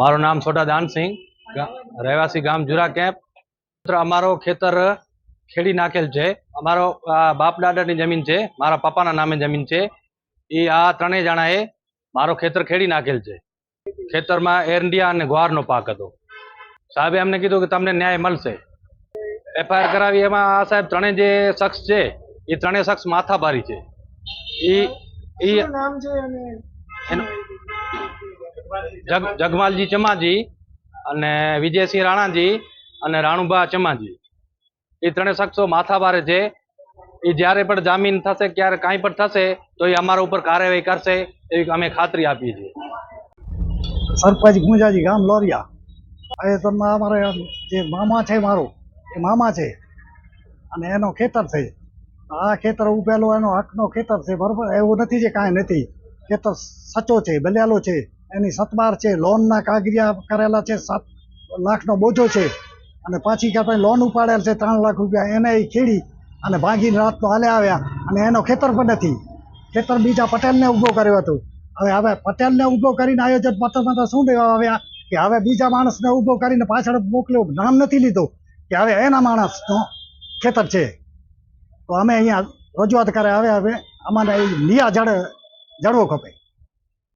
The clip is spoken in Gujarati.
મારું નામ છોટા દાનસિંહ રહેવાસી ગામ જુરા કેમ્પ. અમારો ખેતર ખેડી નાખેલ છે. અમારો આ બાપ દાદાની જમીન છે મારા પપ્પાના નામે જમીન છે. એ આ ત્રણેય જણાએ મારો ખેતર ખેડી નાખેલ છે. ખેતરમાં એરંડિયા અને ગ્વારનો પાક હતો. સાહેબે અમને કીધું કે તમને ન્યાય મળશે. એફઆઈઆર કરાવી એમાં આ સાહેબ ત્રણેય જે શખ્સ છે એ ત્રણેય શખ્સ માથાભારી છે. એ નામ છે અને જગમાલજી ચમાજી અને વિજયસિંહ રાણાજી અને રાણુભા ચમાજી. એ ત્રણેય શખ્સો માથાભારે છે. એ જ્યારે પણ જામીન થશે, ક્યારે કાંઈ પણ થશે, તો એ અમારા ઉપર કાર્યવાહી કરશે એવી અમે ખાતરી આપીએ છીએ. સરપંચ ગુંજાજી ગામ લોરિયા. એ તમને અમારે જે મામા છે મારો, એ મામા છે. અને એનો ખેતર છે. આ ખેતર ઉભેલો એનો હકનો ખેતર છે, બરોબર? એવું નથી જે કાંઈ નથી. ખેતર સચો છે બલ્યાલો છે. એની સતબાર છે, લોનના કાગરિયા કરેલા છે, સાત લાખનો બોજો છે અને પાછી કાંઈ લોન ઉપાડેલ છે, ત્રણ લાખ રૂપિયા એને એ ખેડી અને ભાગીને રાતનો હાલે આવ્યા અને એનો ખેતર પણ નથી ખેતર બીજા પટેલને ઊભો કર્યો હતો. હવે હવે પટેલને ઊભો કરીને આયોજન પત્રમાં તો શું દેવા આવ્યા? કે હવે બીજા માણસને ઊભો કરીને પાછળ મોકલ્યો, નામ નથી લીધો. કે હવે એના માણસનો ખેતર છે. તો અમે અહીંયા રજૂઆત કરે હવે હવે અમારે એ નિયા જડ, જડવો ખપે.